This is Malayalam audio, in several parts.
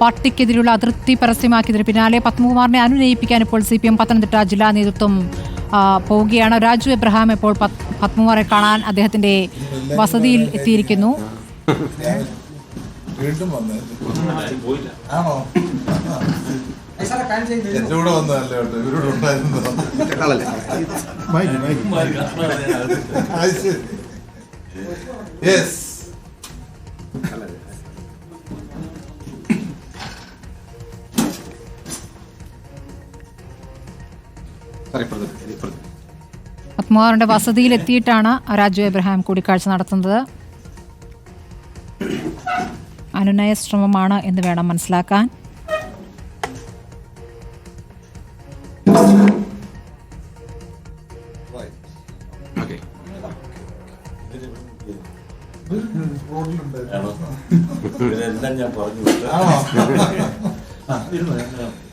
പാർട്ടിക്കെതിരെയുള്ള അതൃപ്തി പരസ്യമാക്കിയതിന് പിന്നാലെ പത്മകുമാറിനെ അനുനയിപ്പിക്കാൻ ഇപ്പോൾ സി പി എം പത്തനംതിട്ട ജില്ലാ നേതൃത്വം പോവുകയാണ്. രാജു എബ്രഹാം ഇപ്പോൾ പത്- പത്മകുമാറെ കാണാൻ അദ്ദേഹത്തിന്റെ വസതിയിൽ എത്തിയിരിക്കുന്നു. വീണ്ടും വന്നു ആണോ എന്റെ കൂടെ വന്നതല്ലേ കേട്ടോ? ഇവരോട് ഉണ്ടായിരുന്നു? യെസ്. പത്മകുമാറിന്റെ വസതിയിൽ എത്തിയിട്ടാണ് രാജു എബ്രഹാം കൂടിക്കാഴ്ച നടത്തുന്നത്. അനുനയ ശ്രമമാണ് എന്ന് വേണം മനസ്സിലാക്കാൻ. ഇതെല്ലാം ഞാൻ പറഞ്ഞു.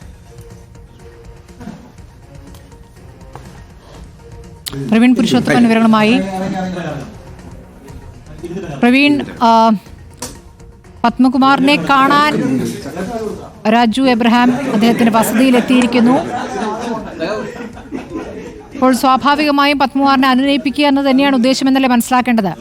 പ്രവീൺ പുരുഷോത്തമൻ വിവരങ്ങളുമായി പ്രവീൺ പത്മകുമാറിനെ കാണാൻ രാജു എബ്രഹാം അദ്ദേഹത്തിന്റെ വസതിയിലെത്തിയിരിക്കുന്നു അപ്പോൾ സ്വാഭാവികമായും പത്മകുമാറിനെ അനുനയിപ്പിക്കുക എന്ന് തന്നെയാണ് ഉദ്ദേശമെന്നല്ലേ മനസ്സിലാക്കേണ്ടത്?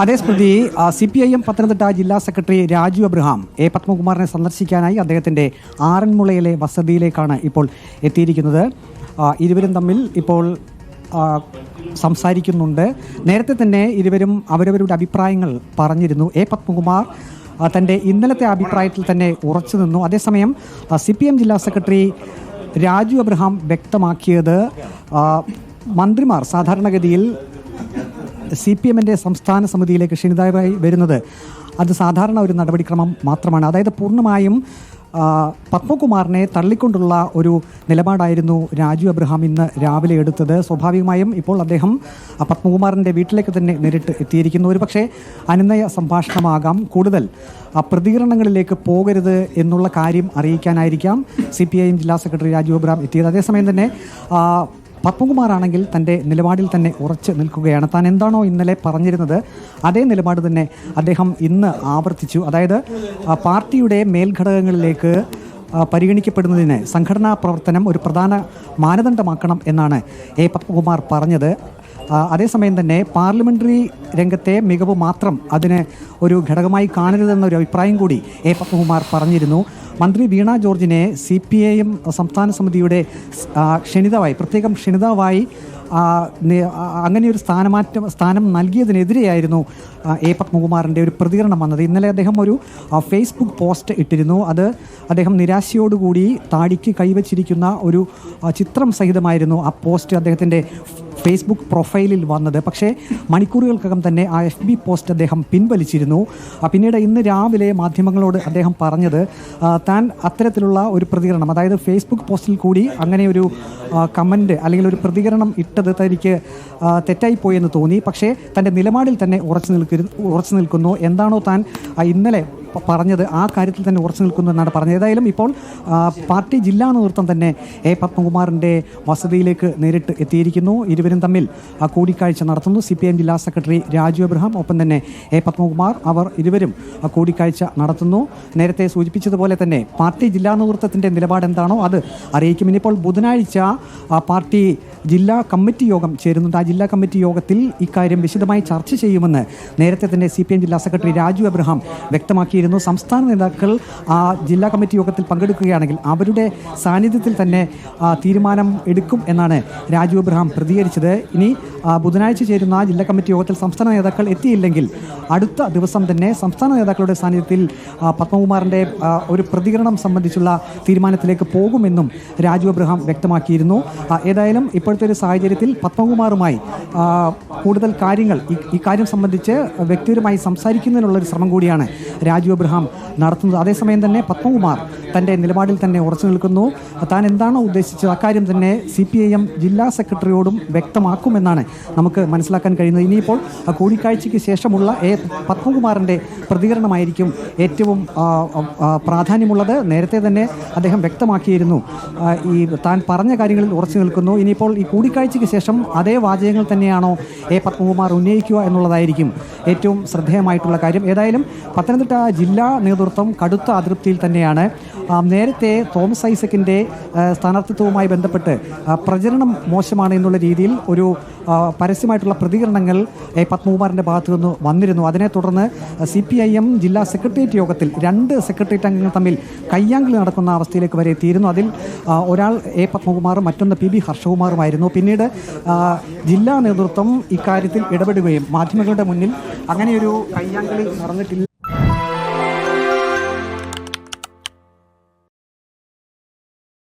അതേ Smriti C P I M Pathanamthitta ജില്ലാ സെക്രട്ടറി രാജു അബ്രഹാം എ പത്മകുമാറിനെ സന്ദർശിക്കാനായി അദ്ദേഹത്തിന്റെ ആറന്മുളയിലെ വസതിയിലേക്കാണ് ഇപ്പോൾ എത്തിയിരിക്കുന്നത്. ഇരുവരും തമ്മിൽ ഇപ്പോൾ സംസാരിക്കുന്നുണ്ട്. നേരത്തെ തന്നെ ഇരുവരും അവരവരുടെ അഭിപ്രായങ്ങൾ പറഞ്ഞിരുന്നു. എ പത്മകുമാർ തന്റെ ഇന്നലത്തെ അഭിപ്രായത്തിൽ തന്നെ ഉറച്ചു നിന്നു. അതേസമയം സി പി എം ജില്ലാ സെക്രട്ടറി രാജു അബ്രഹാം വ്യക്തമാക്കിയത് മന്ത്രിമാർ സാധാരണഗതിയിൽ സി പി എമ്മിന്റെ സംസ്ഥാന സമിതിയിലേക്ക് ക്ഷണിതായി വരുന്നത്. അത് സാധാരണ ഒരു നടപടിക്രമം മാത്രമാണ്. അതായത് പൂർണമായും പത്മകുമാറിനെ തള്ളിക്കൊണ്ടുള്ള ഒരു നിലപാടായിരുന്നു രാജു അബ്രഹാം ഇന്ന് രാവിലെ എടുത്തത്. സ്വാഭാവികമായും ഇപ്പോൾ അദ്ദേഹം പത്മകുമാറിന്റെ വീട്ടിലേക്ക് തന്നെ നേരിട്ട് എത്തിയിരിക്കുന്നു. ഒരു പക്ഷേ അനുനയ സംഭാഷണമാകാം. കൂടുതൽ പ്രതികരണങ്ങളിലേക്ക് പോകരുത് എന്നുള്ള കാര്യം അറിയിക്കാനായിരിക്കാം സി പി ഐ എം ജില്ലാ സെക്രട്ടറി രാജു അബ്രഹാം എത്തിയത്. അതേസമയം തന്നെ പത്മകുമാറാണെങ്കിൽ തന്റെ നിലപാടിൽ തന്നെ ഉറച്ചു നിൽക്കുകയാണ്. താൻ എന്താണോ ഇന്നലെ പറഞ്ഞിരുന്നത് അതേ നിലപാട് തന്നെ അദ്ദേഹം ഇന്ന് ആവർത്തിച്ചു. അതായത് പാർട്ടിയുടെ മേൽഘടകങ്ങളിലേക്ക് പരിഗണിക്കപ്പെടുന്നതിന് സംഘടനാ പ്രവർത്തനം ഒരു പ്രധാന മാനദണ്ഡമാക്കണം എന്നാണ് എ പത്മകുമാർ പറഞ്ഞത്. അതേസമയം തന്നെ പാർലമെന്ററി രംഗത്തെ മികവ് മാത്രം അതിന് ഒരു ഘടകമായി കാണരുതെന്നൊരു അഭിപ്രായം കൂടി എ പത്മകുമാർ പറഞ്ഞിരുന്നു. മന്ത്രി വീണ ജോർജിനെ സി പി ഐ സംസ്ഥാന സമിതിയുടെ ക്ഷണിതാവായി പ്രത്യേകം ക്ഷണിതാവായി അങ്ങനെ ഒരു സ്ഥാനമാറ്റം സ്ഥാനം നൽകിയതിനെതിരെയായിരുന്നു എ പത്മകുമാറിന്റെ ഒരു പ്രതികരണം വന്നത്. ഇന്നലെ അദ്ദേഹം ഒരു ഫേസ്ബുക്ക് പോസ്റ്റ് ഇട്ടിരുന്നു. അത് അദ്ദേഹം നിരാശയോടുകൂടി താടിക്ക് കൈവച്ചിരിക്കുന്ന ഒരു ചിത്രം സഹിതമായിരുന്നു ആ പോസ്റ്റ് അദ്ദേഹത്തിന്റെ ഫേസ്ബുക്ക് പ്രൊഫൈലിൽ വന്നത്. പക്ഷേ മണിക്കൂറുകൾക്കകം തന്നെ ആ എഫ് ബി പോസ്റ്റ് അദ്ദേഹം പിൻവലിച്ചിരുന്നു. പിന്നീട് ഇന്ന് രാവിലെ മാധ്യമങ്ങളോട് അദ്ദേഹം പറഞ്ഞത് താൻ അത്തരത്തിലുള്ള ഒരു പ്രതികരണം അതായത് ഫേസ്ബുക്ക് പോസ്റ്റിൽ കൂടി അങ്ങനെ ഒരു കമന്റ് അല്ലെങ്കിൽ ഒരു പ്രതികരണം ഇട്ടത് തനിക്ക് തെറ്റായിപ്പോയെന്ന് തോന്നി. പക്ഷേ തന്റെ നിലപാടിൽ തന്നെ ഉറച്ചു നിൽക്കുന്നു ഉറച്ചു നിൽക്കുന്നു. എന്താണോ താൻ ഇന്നലെ പറഞ്ഞത് ആ കാര്യത്തിൽ തന്നെ ഉറച്ചു നിൽക്കുന്നു എന്നാണ് പറഞ്ഞത്. ഏതായാലും ഇപ്പോൾ പാർട്ടി ജില്ലാ നേതൃത്വം തന്നെ എ. പത്മകുമാറിന്റെ വസതിയിലേക്ക് നേരിട്ട് എത്തിയിരിക്കുന്നു. ഇരുവരും തമ്മിൽ കൂടിക്കാഴ്ച നടത്തുന്നു. സി പി എം ജില്ലാ സെക്രട്ടറി രാജു അബ്രഹാം ഒപ്പം തന്നെ എ. പത്മകുമാർ അവർ ഇരുവരും കൂടിക്കാഴ്ച നടത്തുന്നു. നേരത്തെ സൂചിപ്പിച്ചതുപോലെ തന്നെ പാർട്ടി ജില്ലാ നേതൃത്വത്തിന്റെ നിലപാട് എന്താണോ അത് അറിയിക്കും. ഇനിയിപ്പോൾ ബുധനാഴ്ച പാർട്ടി ജില്ലാ കമ്മിറ്റി യോഗം ചേരുന്നുണ്ട്. ആ ജില്ലാ കമ്മിറ്റി യോഗത്തിൽ ഇക്കാര്യം വിശദമായി ചർച്ച ചെയ്യുമെന്ന് നേരത്തെ തന്നെ സി ജില്ലാ സെക്രട്ടറി രാജു അബ്രഹാം വ്യക്തമാക്കിയിരുന്നു സംസ്ഥാന നേതാക്കൾ ആ ജില്ലാ കമ്മിറ്റി യോഗത്തിൽ പങ്കെടുക്കുകയാണെങ്കിൽ അവരുടെ സാന്നിധ്യത്തിൽ തന്നെ തീരുമാനം എടുക്കും എന്നാണ് രാജു അബ്രഹാം പ്രതികരിച്ചത്. ഇനി ബുധനാഴ്ച ചേരുന്ന ജില്ലാ കമ്മിറ്റി യോഗത്തിൽ സംസ്ഥാന നേതാക്കൾ എത്തിയില്ലെങ്കിൽ അടുത്ത ദിവസം തന്നെ സംസ്ഥാന നേതാക്കളുടെ സാന്നിധ്യത്തിൽ പത്മകുമാറിന്റെ ഒരു പ്രതികരണം സംബന്ധിച്ചുള്ള തീരുമാനത്തിലേക്ക് പോകുമെന്നും രാജു അബ്രഹാം വ്യക്തമാക്കിയിരുന്നു. ഏതായാലും ഇപ്പോഴത്തെ ഒരു സാഹചര്യത്തിൽ പത്മകുമാറുമായി കൂടുതൽ കാര്യങ്ങൾ ഈ കാര്യം സംബന്ധിച്ച് വ്യക്തിപരമായി സംസാരിക്കുന്നതിനുള്ള ഒരു ശ്രമം കൂടിയാണ് രാജു അബ്രഹാം നടത്തുന്നത്. അതേസമയം തന്നെ പത്മകുമാർ തന്റെ നിലപാടിൽ തന്നെ ഉറച്ചു നിൽക്കുന്നു. താൻ എന്താണോ ഉദ്ദേശിച്ചത്? അക്കാര്യം തന്നെ സി പി ഐ എം ജില്ലാ സെക്രട്ടറിയോടും വ്യക്തമാക്കുമെന്നാണ് നമുക്ക് മനസ്സിലാക്കാൻ കഴിയുന്നത്. ഇനിയിപ്പോൾ കൂടിക്കാഴ്ചയ്ക്ക് ശേഷമുള്ള എ പത്മകുമാറിന്റെ പ്രതികരണമായിരിക്കും ഏറ്റവും പ്രാധാന്യമുള്ളത്. നേരത്തെ തന്നെ അദ്ദേഹം വ്യക്തമാക്കിയിരുന്നു. ഈ താൻ പറഞ്ഞ കാര്യങ്ങളിൽ ഉറച്ചു നിൽക്കുന്നു. ഇനിയിപ്പോൾ ഈ കൂടിക്കാഴ്ചയ്ക്ക് ശേഷം അതേ വാചകങ്ങൾ തന്നെയാണോ എ പത്മകുമാർ ഉന്നയിക്കുക എന്നുള്ളതായിരിക്കും ഏറ്റവും ശ്രദ്ധേയമായിട്ടുള്ള കാര്യം. ഏതായാലും പത്തനംതിട്ട ജില്ലാ നേതൃത്വം കടുത്ത അതൃപ്തിയിൽ തന്നെയാണ്. നേരത്തെ തോമസ് ഐസക്കിന്റെ സ്ഥാനാർത്ഥിത്വവുമായി ബന്ധപ്പെട്ട് പ്രചരണം മോശമാണ് എന്നുള്ള രീതിയിൽ ഒരു പരസ്യമായിട്ടുള്ള പ്രതികരണങ്ങൾ എ പത്മകുമാറിന്റെ ഭാഗത്തു നിന്ന് വന്നിരുന്നു. അതിനെ തുടർന്ന് സി പി ഐ എം ജില്ലാ സെക്രട്ടേറിയറ്റ് യോഗത്തിൽ രണ്ട് സെക്രട്ടേറിയറ്റ് അംഗങ്ങൾ തമ്മിൽ കയ്യാങ്കളി നടക്കുന്ന അവസ്ഥയിലേക്ക് വരെ എത്തിയിരുന്നു. അതിൽ ഒരാൾ എ പത്മകുമാറും മറ്റൊന്ന് പി ബി ഹർഷകുമാറുമായിരുന്നു. പിന്നീട് ജില്ലാ നേതൃത്വം ഇക്കാര്യത്തിൽ ഇടപെടുകയും മാധ്യമങ്ങളുടെ മുന്നിൽ അങ്ങനെയൊരു കയ്യാങ്കളി നടന്നിട്ടില്ല